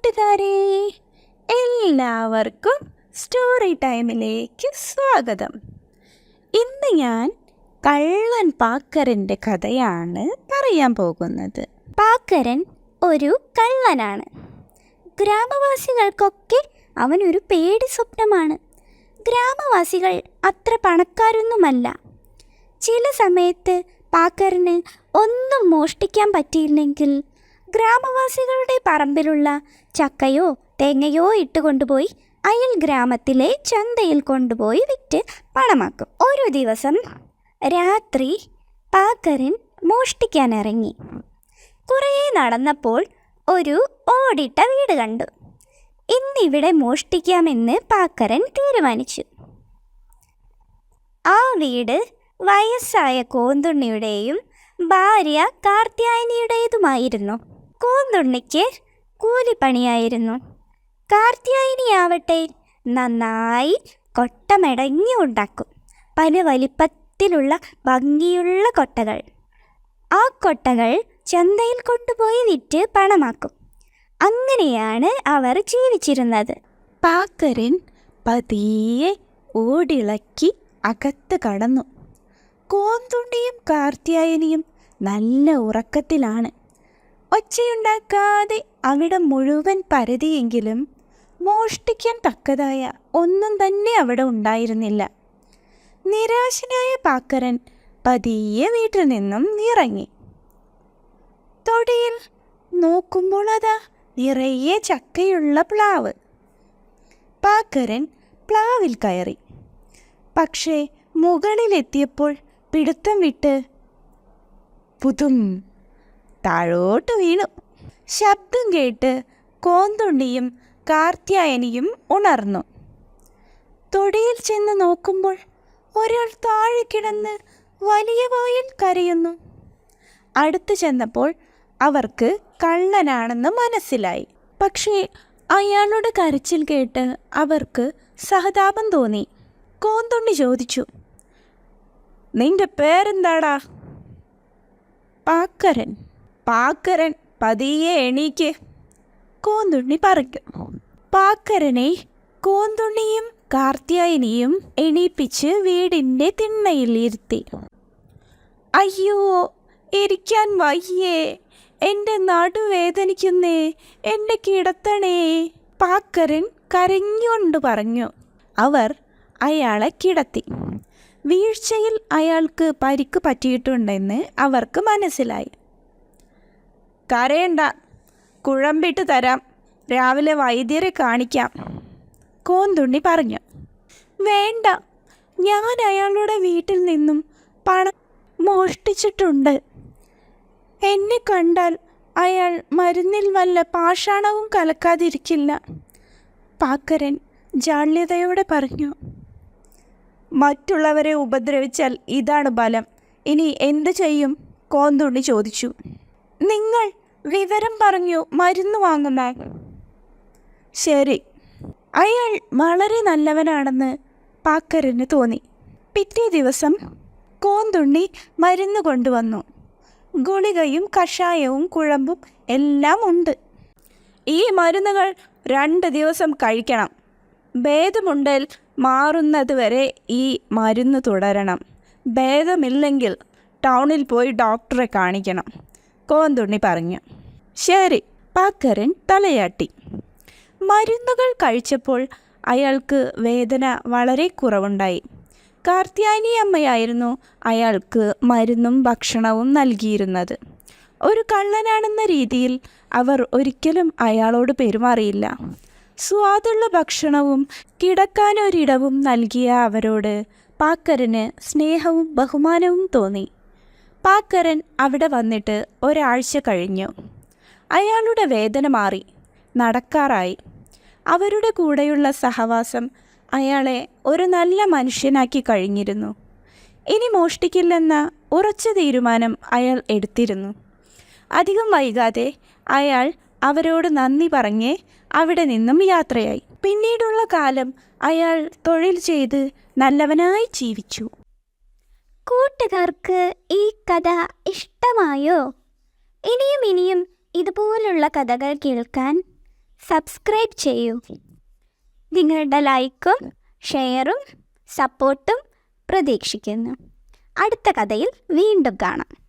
കൂട്ടുകാരെ എല്ലാവർക്കും സ്റ്റോറി ടൈമിലേക്ക് സ്വാഗതം. ഇന്ന് ഞാൻ കള്ളൻ പാക്കരന്റെ കഥയാണ് പറയാൻ പോകുന്നത്. പാക്കരൻ ഒരു കള്ളനാണ്. ഗ്രാമവാസികൾക്കൊക്കെ അവനൊരു പേടി സ്വപ്നമാണ്. ഗ്രാമവാസികൾ അത്ര പണക്കാരൊന്നുമല്ല. ചില സമയത്ത് പാക്കരന് ഒന്നും മോഷ്ടിക്കാൻ പറ്റിയില്ലെങ്കിൽ ഗ്രാമവാസികളുടെ പറമ്പിലുള്ള ചക്കയോ തേങ്ങയോ ഇട്ടുകൊണ്ടുപോയി അയൽ ഗ്രാമത്തിലെ ചന്തയിൽ കൊണ്ടുപോയി വിറ്റ് പണമാക്കും. ഒരു ദിവസം രാത്രി പാക്കരൻ മോഷ്ടിക്കാനിറങ്ങി. കുറേ നടന്നപ്പോൾ ഒരു ഓടിട്ട വീട് കണ്ടു. ഇന്നിവിടെ മോഷ്ടിക്കാമെന്ന് പാക്കരൻ തീരുമാനിച്ചു. ആ വീട് വയസ്സായ കോന്തുണ്ണിയുടെയും ഭാര്യ കാർത്യായനിയുടേതുമായിരുന്നു. കോന്തുണ്ണിക്ക് കൂലിപ്പണിയായിരുന്നു. കാർത്യായനിയാവട്ടെ നന്നായി കൊട്ടമടങ്ങി ഉണ്ടാക്കും. പല വലിപ്പത്തിലുള്ള ഭംഗിയുള്ള കൊട്ടകൾ. ആ കൊട്ടകൾ ചന്തയിൽ കൊണ്ടുപോയി വിറ്റ് പണമാക്കും. അങ്ങനെയാണ് അവർ ജീവിച്ചിരുന്നത്. പാക്കരൻ പതിയെ ഓടിളക്കി അകത്ത് കടന്നു. കോന്തുണ്ടിയും കാർത്തിയായനിയും നല്ല ഉറക്കത്തിലാണ്. ഒച്ചയുണ്ടാക്കാതെ അവിടെ മുഴുവൻ പരതിയെങ്കിലും മോഷ്ടിക്കാൻ തക്കതായ ഒന്നും തന്നെ അവിടെ ഉണ്ടായിരുന്നില്ല. നിരാശനായ പാക്കരൻ പതിയെ വീട്ടിൽ നിന്നും ഇറങ്ങി. തൊടിയിൽ നോക്കുമ്പോൾ അതാ നിറയെ ചക്കയുള്ള പ്ലാവ്. പാക്കരൻ പ്ലാവിൽ കയറി. പക്ഷേ മുകളിലെത്തിയപ്പോൾ പിടുത്തം വിട്ട് പുതും താഴോട്ട് വീണു. ശബ്ദം കേട്ട് കോന്തുണ്ടിയും കാർത്യായനിയും ഉണർന്നു. തൊടിയിൽ ചെന്ന് നോക്കുമ്പോൾ ഒരാൾ താഴെ കിടന്ന് വലിയ വായിൽ കരയുന്നു. അടുത്തു ചെന്നപ്പോൾ അവർക്ക് കള്ളനാണെന്ന് മനസ്സിലായി. പക്ഷേ അയാളുടെ കരച്ചിൽ കേട്ട് അവർക്ക് സഹതാപം തോന്നി. കോന്തുണ്ണി ചോദിച്ചു നിന്റെ പേരെന്താടാ? പാക്കരൻ. പാക്കരൻ പതിയെ എണീക്ക്. കോന്തുണ്ണി പറഞ്ഞു പാക്കരനെ കോന്തുണ്ണിയും കാർത്തിയായനിയും എണീപ്പിച്ച് വീടിന്റെ തിണ്ണയിൽ ഇരുത്തി അയ്യോ ഇരിക്കാൻ വയ്യേ. എന്റെ നടുവേദനിക്കുന്നേ. എന്റെ കിടത്തണേ. പാക്കരൻ കരഞ്ഞുകൊണ്ട് പറഞ്ഞു. അവർ അയാളെ കിടത്തി. വീഴ്ചയിൽ അയാൾക്ക് പരിക്ക് പറ്റിയിട്ടുണ്ടെന്ന് അവർക്ക് മനസ്സിലായി. കരയണ്ട. കുഴമ്പിട്ട് തരാം. രാവിലെ വൈദ്യരെ കാണിക്കാം. കോന്തുണ്ണി പറഞ്ഞു. വേണ്ട. ഞാൻ അയാളുടെ വീട്ടിൽ നിന്നും പണം മോഷ്ടിച്ചിട്ടുണ്ട്. എന്നെ കണ്ടാൽ അയാൾ മരുന്നിൽ വല്ല പാഷാണവും കലക്കാതിരിക്കില്ല. പാക്കരൻ ജാള്യതയോടെ പറഞ്ഞു. മറ്റുള്ളവരെ ഉപദ്രവിച്ചാൽ ഇതാണ് ബലം. ഇനി എന്തു ചെയ്യും? കോന്തുണ്ണി ചോദിച്ചു. നിങ്ങൾ വിവരം പറഞ്ഞു മരുന്ന് വാങ്ങുന്ന ശരി. അയാൾ വളരെ നല്ലവനാണെന്ന് പാക്കരന് തോന്നി. പിറ്റേ ദിവസം കോന്തുണ്ണി മരുന്ന് കൊണ്ടുവന്നു. ഗുളികയും കഷായവും കുഴമ്പും എല്ലാം ഉണ്ട്. ഈ മരുന്നുകൾ രണ്ട് ദിവസം കഴിക്കണം. ഭേദമുണ്ടൽ മാറുന്നത് വരെ ഈ മരുന്ന് തുടരണം. ഭേദമില്ലെങ്കിൽ ടൗണിൽ പോയി ഡോക്ടറെ കാണിക്കണം. കോന്തുണ്ണി പറഞ്ഞു. ശരി പാക്കരൻ തലയാട്ടി. മരുന്നുകൾ കഴിച്ചപ്പോൾ അയാൾക്ക് വേദന വളരെ കുറവുണ്ടായി. കാർത്യായനി അമ്മയായിരുന്നു അയാൾക്ക് മരുന്നും ഭക്ഷണവും നൽകിയിരുന്നത്. ഒരു കള്ളനാണെന്ന രീതിയിൽ അവർ ഒരിക്കലും അയാളോട് പെരുമാറിയില്ല. സ്വാദുള്ള ഭക്ഷണവും കിടക്കാനൊരിടവും നൽകിയ അവരോട് പാക്കരന് സ്നേഹവും ബഹുമാനവും തോന്നി. പാക്കരൻ അവിടെ വന്നിട്ട് ഒരാഴ്ച കഴിഞ്ഞു. അയാളുടെ വേദന മാറി. നടക്കാറായി. അവരുടെ കൂടെയുള്ള സഹവാസം അയാളെ ഒരു നല്ല മനുഷ്യനാക്കി കഴിഞ്ഞിരുന്നു. ഇനി മോഷ്ടിക്കില്ലെന്ന ഉറച്ച തീരുമാനം അയാൾ എടുത്തിരുന്നു. അധികം വൈകാതെ അയാൾ അവരോട് നന്ദി പറഞ്ഞ് അവിടെ നിന്നും യാത്രയായി. പിന്നീടുള്ള കാലം അയാൾ തൊഴിൽ ചെയ്ത് നല്ലവനായി ജീവിച്ചു. കൂട്ടുകാർക്ക് ഈ കഥ ഇഷ്ടമായോ? ഇനിയും ഇനിയും ഇതുപോലുള്ള കഥകൾ കേൾക്കാൻ സബ്സ്ക്രൈബ് ചെയ്യൂ. നിങ്ങളുടെ ലൈക്കും ഷെയറും സപ്പോർട്ടും പ്രതീക്ഷിക്കുന്നു. അടുത്ത കഥയിൽ വീണ്ടും കാണാം.